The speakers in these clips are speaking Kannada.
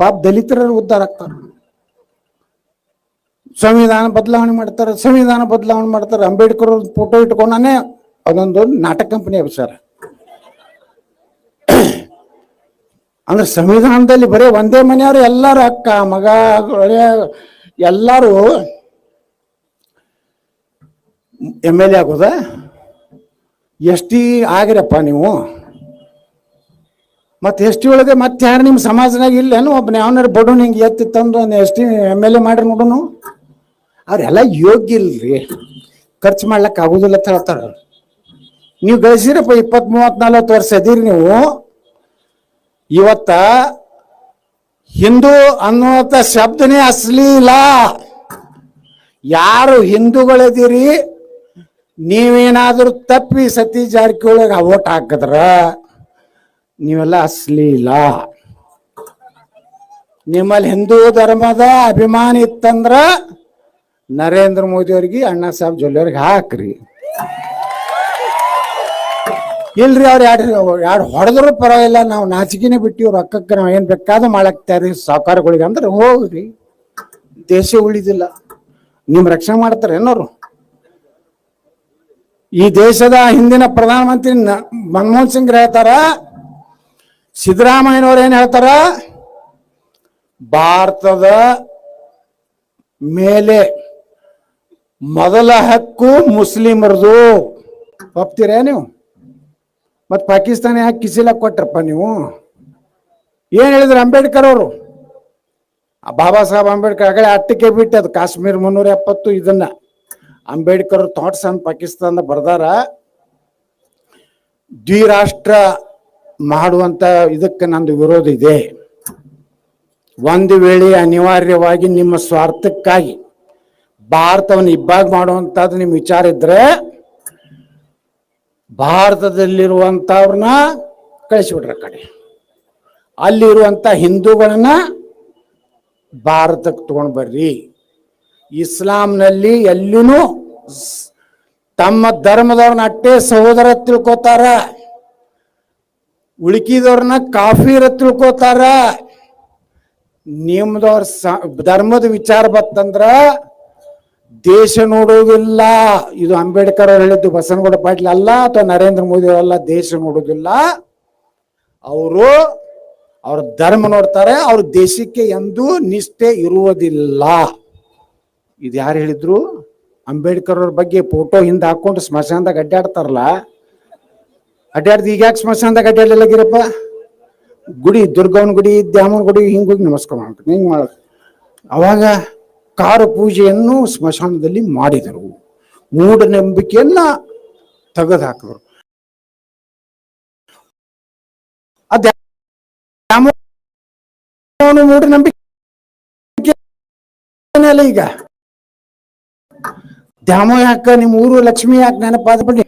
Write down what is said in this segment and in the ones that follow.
ಪಾಪ ದಲಿತರ ಉದ್ಧಾರ ಆಗ್ತಾರ. ಸಂವಿಧಾನ ಬದಲಾವಣೆ ಮಾಡ್ತಾರೆ, ಸಂವಿಧಾನ ಬದಲಾವಣೆ ಮಾಡ್ತಾರೆ. ಅಂಬೇಡ್ಕರ್ ಫೋಟೋ ಇಟ್ಕೊಂಡಾನೆ ಅದೊಂದು ನಾಟಕ ಕಂಪನಿ ಅಭಿಸಾರ ಅಂದ್ರೆ ಸಂವಿಧಾನದಲ್ಲಿ ಬರೀ ಒಂದೇ ಮನೆಯವರು ಎಲ್ಲರೂ ಅಕ್ಕ, ಮಗ ಎಲ್ಲರೂ ಎಂ ಎಲ್ ಎ ಆಗೋದ? ಎಸ್ಟಿ ಆಗಿರಪ್ಪ ನೀವು. ಮತ್ತೆ ಎಸ್ ಟಿ ಒಳಗೆ ಮತ್ತೆ ಯಾರು ನಿಮ್ಮ ಸಮಾಜನಾಗ ಇಲ್ಲೇನು ಒಬ್ಬನ ಯಾವನಾರು ಬಡವನ್ ಹಿಂಗೆ ಎತ್ತಿ ತಂದು S T M L A ಮಾಡ್ರಿ ನೋಡೋನು ಅವರೆಲ್ಲ ಯೋಗ್ಯ ಇಲ್ರಿ. ಖರ್ಚು ಮಾಡ್ಲಕ್ಕೆ ಆಗೋದಿಲ್ಲ ಅಂತ ಹೇಳ್ತಾರ ನೀವು ಗಳಿಸಿರಪ್ಪ ಇಪ್ಪತ್ತ್ ಮೂವತ್ತ್ ನಲ್ವತ್ತು ವರ್ಷ ಅದೀರಿ ನೀವು. ಇವತ್ತ ಹಿಂದೂ ಅನ್ನುವಂಥ ಶಬ್ದನೇ ಅಸಲಿ ಇಲ್ಲ ಯಾರು ಹಿಂದೂಗಳಿದ್ದೀರಿ ನೀವೇನಾದ್ರೂ ತಪ್ಪಿ ಸತಿ ಜಾರಕಿಹೊಳಿಗೆ ಓಟ್ ಹಾಕಿದ್ರ? ನೀವೆಲ್ಲ ಅಶ್ಲೀಲ. ನಿಮ್ಮಲ್ಲಿ ಹಿಂದೂ ಧರ್ಮದ ಅಭಿಮಾನ ಇತ್ತಂದ್ರ ನರೇಂದ್ರ ಮೋದಿ ಅವ್ರಿಗೆ, ಅಣ್ಣ ಸಾಹೇಬ್ ಜೊಲ್ಲೆ ಹಾಕ್ರಿ. ಇಲ್ರಿ ಅವ್ರು ಎರಡು ಯಾರು ಹೊಡೆದ್ರು ಪರವಾಗಿಲ್ಲ, ನಾವು ನಾಚಿಕೆನೆ ಬಿಟ್ಟಿವಿ ರೊಕ್ಕಕ್ಕೆ ನಾವು ಏನು ಬೇಕಾದ್ರೂ ಮಾಡಾಕ್ತಾರಿ ಸಾವುಕಾರಗಳಿಗೆ ಅಂದ್ರೆ ಹೋಗ್ರಿ. ದೇಶ ಉಳಿದಿಲ್ಲ. ನಿಮ್ ರಕ್ಷಣೆ ಮಾಡ್ತಾರೆ ಏನೋರು? ಈ ದೇಶದ ಹಿಂದಿನ ಪ್ರಧಾನಮಂತ್ರಿ ಮನಮೋಹನ್ ಸಿಂಗ್ ಹೇಳ್ತಾರ ಸಿದ್ದರಾಮಯ್ಯನವ್ರು ಏನ್ ಹೇಳ್ತಾರ? ಭಾರತದ ಮೇಲೆ ಮೊದಲ ಹಕ್ಕು ಮುಸ್ಲಿಮರದು. ಒಪ್ತೀರಾ ನೀವು? ಮತ್ ಪಾಕಿಸ್ತಾನ ಯಾಕೆ ಕಿಸಿಲ ಕೊಟ್ರಪ್ಪ ನೀವು? ಏನ್ ಹೇಳಿದ್ರು ಅಂಬೇಡ್ಕರ್ ಅವರು? ಬಾಬಾ ಸಾಹೇಬ್ ಅಂಬೇಡ್ಕರ್ ಆಗಲೇ ಅಟ್ಟಕ್ಕೆ ಬಿಟ್ಟು ಅದು ಕಾಶ್ಮೀರ್ ಮುನ್ನೂರ ಎಪ್ಪತ್ತು ಇದನ್ನ ಅಂಬೇಡ್ಕರ್ ಥಾಟ್ಸ್ ಅನ್ ಪಾಕಿಸ್ತಾನ ಬರ್ದಾರ. ದ್ವಿರಾಷ್ಟ್ರ ಮಾಡುವಂತ ಇದಕ್ಕೆ ನಂದು ವಿರೋಧ ಇದೆ. ಒಂದು ವೇಳೆ ಅನಿವಾರ್ಯವಾಗಿ ನಿಮ್ಮ ಸ್ವಾರ್ಥಕ್ಕಾಗಿ ಭಾರತವನ್ನು ಇಬ್ಬಾಗಿ ಮಾಡುವಂಥದ್ದು ನಿಮ್ಮ ವಿಚಾರ ಇದ್ರೆ ಭಾರತದಲ್ಲಿರುವಂತವ್ರನ್ನ ಕಳಿಸಿಬಿಟ್ರ ಕಡೆ. ಅಲ್ಲಿರುವಂತ ಹಿಂದೂಗಳನ್ನ ಭಾರತಕ್ಕೆ ತಗೊಂಡು ಬರ್ರಿ. ಇಸ್ಲಾಂನಲ್ಲಿ ಎಲ್ಲಿನೂ ತಮ್ಮ ಧರ್ಮದವ್ರನ್ನ ಅಟ್ಟೆ ಸಹೋದರ ತಿಳ್ಕೊತಾರ. ಉಳುಕಿದವ್ರನ್ನ ಕಾಫಿರ ತಿಳ್ಕೊತಾರ. ನಿಮ್ದವ್ರ ಧರ್ಮದ ವಿಚಾರ ಬತ್ತಂದ್ರ ದೇಶ ನೋಡೋದಿಲ್ಲ. ಇದು ಅಂಬೇಡ್ಕರ್ ಅವ್ರು ಹೇಳಿದ್ದು ಬಸನಗೌಡ ಪಾಟೀಲ್ ಅಲ್ಲ ಅಥವಾ ನರೇಂದ್ರ ಮೋದಿ ಅವರಲ್ಲ ದೇಶ ನೋಡೋದಿಲ್ಲ. ಅವರು ಅವ್ರ ಧರ್ಮ ನೋಡ್ತಾರೆ, ಅವ್ರ ದೇಶಕ್ಕೆ ಎಂದೂ ನಿಷ್ಠೆ ಇರುವುದಿಲ್ಲ. ಇದು ಯಾರು ಹೇಳಿದ್ರು? ಅಂಬೇಡ್ಕರ್ ಅವ್ರ ಬಗ್ಗೆ ಫೋಟೋ ಹಿಂದೆ ಹಾಕೊಂಡು ಸ್ಮಶಾನದಾಗ ಅಡ್ಡಾಡ್ತಾರಲ್ಲ. ಅಡ್ಡಾಡ್ದು ಈಗ ಯಾಕೆ ಸ್ಮಶಾನದಾಗ ಅಡ್ಡಾಡಲಾಗಿರಪ್ಪ ಗುಡಿ ದುರ್ಗವನ ಗುಡಿ ದ್ಯಾಮನ ಗುಡಿ ಹಿಂಗೋಗಿ ಹೋಗಿ ನಮಸ್ಕಾರ ಮಾಡ್ಬೇಕು. ಹಿಂಗ್ ಮಾಡ. ಅವಾಗ ಕಾರ ಪೂಜೆಯನ್ನು ಸ್ಮಶಾನದಲ್ಲಿ ಮಾಡಿದರು. ಮೂಢನಂಬಿಕೆಯನ್ನ ತೆಗೆದು ಹಾಕಿದ್ರು ಮೂಢನಂಬಿಕೆ ಈಗ? ದ್ಯಾಮ ಯಾಕ ನಿಮ್ಮ ಊರು ಲಕ್ಷ್ಮಿ ಯಾಕೆ ನೆನಪಾದ ಬಿಡಿ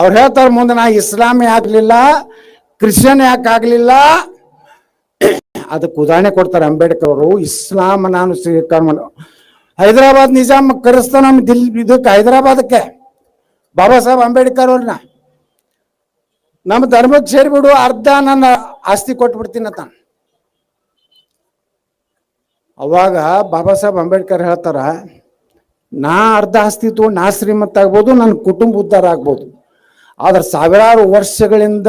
ಅವ್ರು ಹೇಳ್ತಾರ ಮುಂದೆ ನಾ ಇಸ್ಲಾಂ ಯಾಕಲಿಲ್ಲ ಕ್ರಿಶ್ಚಿಯನ್ ಯಾಕೆ ಆಗ್ಲಿಲ್ಲ? ಅದಕ್ಕೆ ಉದಾಹರಣೆ ಕೊಡ್ತಾರೆ ಅಂಬೇಡ್ಕರ್ ಅವರು ಇಸ್ಲಾಂ ನಾನು ಸ್ವೀಕಾರ ಹೈದರಾಬಾದ್ ನಿಜಾಮ್ ಕರೆಸ್ತಾ ನಮ್ಮ ದಿಲ್, ಇದಕ್ಕೆ ಹೈದರಾಬಾದಕ್ಕೆ ಬಾಬಾ ಸಾಹೇಬ್ ಅಂಬೇಡ್ಕರ್ ಅವ್ರನ್ನ ನಮ್ಮ ಧರ್ಮಕ್ಕೆ ಸೇರಿಬಿಡು, ಅರ್ಧ ನನ್ನ ಆಸ್ತಿ ಕೊಟ್ಬಿಡ್ತೀನಿ ಅಂತ. ಅವಾಗ ಬಾಬಾ ಸಾಹೇಬ್ ಅಂಬೇಡ್ಕರ್ ಹೇಳ್ತಾರ, ನಾ ಅರ್ಧ ಆಸ್ತಿ ತಗೊಂಡು ನಾ ಶ್ರೀಮಂತ ಆಗ್ಬೋದು, ನನ್ನ ಕುಟುಂಬ ಉದ್ಧಾರ ಆಗ್ಬೋದು. ಆದ್ರೆ ಸಾವಿರಾರು ವರ್ಷಗಳಿಂದ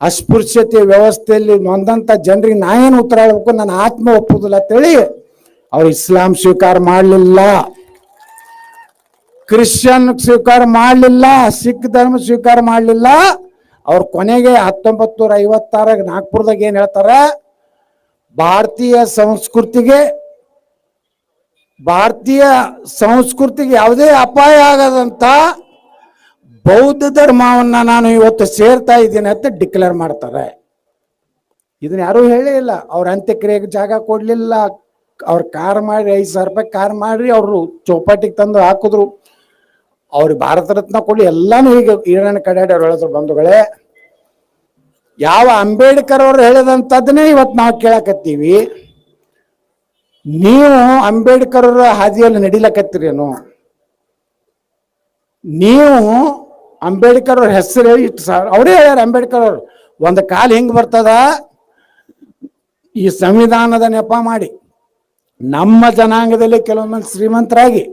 ಅಸ್ಪೃಶ್ಯತೆ ವ್ಯವಸ್ಥೆಯಲ್ಲಿ ನೊಂದಂತ ಜನರಿಗೆ ನಾ ಏನು ಉತ್ತರ ಹೇಳ್ಬೇಕು? ನನ್ನ ಆತ್ಮ ಒಪ್ಪುದಿಲ್ಲ ಅಂತೇಳಿ ಅವ್ರು ಇಸ್ಲಾಂ ಸ್ವೀಕಾರ ಮಾಡಲಿಲ್ಲ. ಕ್ರಿಶ್ಚಿಯನ್ ಸ್ವೀಕಾರ ಮಾಡಲಿಲ್ಲ, ಸಿಖ್ ಧರ್ಮ ಸ್ವೀಕಾರ ಮಾಡಲಿಲ್ಲ. ಅವ್ರ ಕೊನೆಗೆ ಹತ್ತೊಂಬತ್ತು ನೂರ ಐವತ್ತಾರಾಗ ನಾಗ್ಪುರದಾಗ ಏನ್ ಹೇಳ್ತಾರ? ಭಾರತೀಯ ಸಂಸ್ಕೃತಿಗೆ ಭಾರತೀಯ ಸಂಸ್ಕೃತಿಗೆ ಯಾವುದೇ ಅಪಾಯ ಆಗದಂತ ಬೌದ್ಧ ಧರ್ಮವನ್ನ ನಾನು ಇವತ್ತು ಸೇರ್ತಾ ಇದ್ದೀನಿ ಅಂತ ಡಿಕ್ಲೇರ್ ಮಾಡ್ತಾರೆ. ಇದನ್ನ ಯಾರೂ ಹೇಳೇ ಇಲ್ಲ. ಅವ್ರ ಅಂತ್ಯಕ್ರಿಯೆಗೆ ಜಾಗ ಕೊಡ್ಲಿಲ್ಲ. ಅವ್ರ ಕಾರ್ ಮಾಡಿ ಐದು ಸಾವಿರ ರೂಪಾಯಿ ಕಾರ್ ಮಾಡಿ ಅವರು ಚೌಪಾಟಿಗೆ ತಂದು ಹಾಕಿದ್ರು. ಅವ್ರಿಗೆ ಭಾರತ ರತ್ನ ಕೊಡ್ಲಿ ಎಲ್ಲಾನು ಈಗ ಈರಣ್ಣ ಕಡೆಯಾಡಿ ಅವ್ರು ಹೇಳಿದ್ರು ಬಂಧುಗಳೇ. ಯಾವ ಅಂಬೇಡ್ಕರ್ ಅವ್ರು ಹೇಳಿದಂಥದ್ದನ್ನೇ ಇವತ್ತು ನಾವು ಕೇಳಕತ್ತೀವಿ. ನೀವು ಅಂಬೇಡ್ಕರ್ ಅವರ ಹಾದಿಯಲ್ಲಿ ನಡಿಲಕತ್ತೀರೇನು? ನೀವು ಅಂಬೇಡ್ಕರ್ ಅವ್ರ ಹೆಸರು ಇಟ್ಟು ಸರ್ ಅವರೇ ಹೇಳ್ಯಾರ ಅಂಬೇಡ್ಕರ್ ಅವರು, ಒಂದು ಕಾಲ ಹೆಂಗೆ ಬರ್ತದ? ಈ ಸಂವಿಧಾನದ ನೆಪ ಮಾಡಿ, ನಮ್ಮ ಜನಾಂಗದಲ್ಲಿ ಕೆಲವೊಮ್ಮೆ ಶ್ರೀಮಂತರಾಗಿ,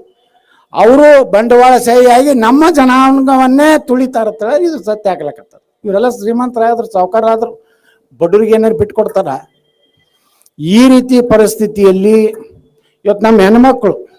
ಅವರು ಬಂಡವಾಳ ಬಂಡವಾಳಶಾಹಿಯಾಗಿ ನಮ್ಮ ಜನಾಂಗವನ್ನೇ ತುಳಿತಾರತ್ತ ಇದು ಸತ್ಯ ಆಗ್ಲಕತ್ತ ಇವರೆಲ್ಲ ಶ್ರೀಮಂತರಾದ್ರು ಸಾವುಕಾರಾದ್ರು ಬಡವರಿಗೆ ಏನಾರು ಬಿಟ್ಕೊಡ್ತಾರ? ಈ ರೀತಿ ಪರಿಸ್ಥಿತಿಯಲ್ಲಿ ಇವತ್ತು ನಮ್ಮ ಹೆಣ್ಮಕ್ಳು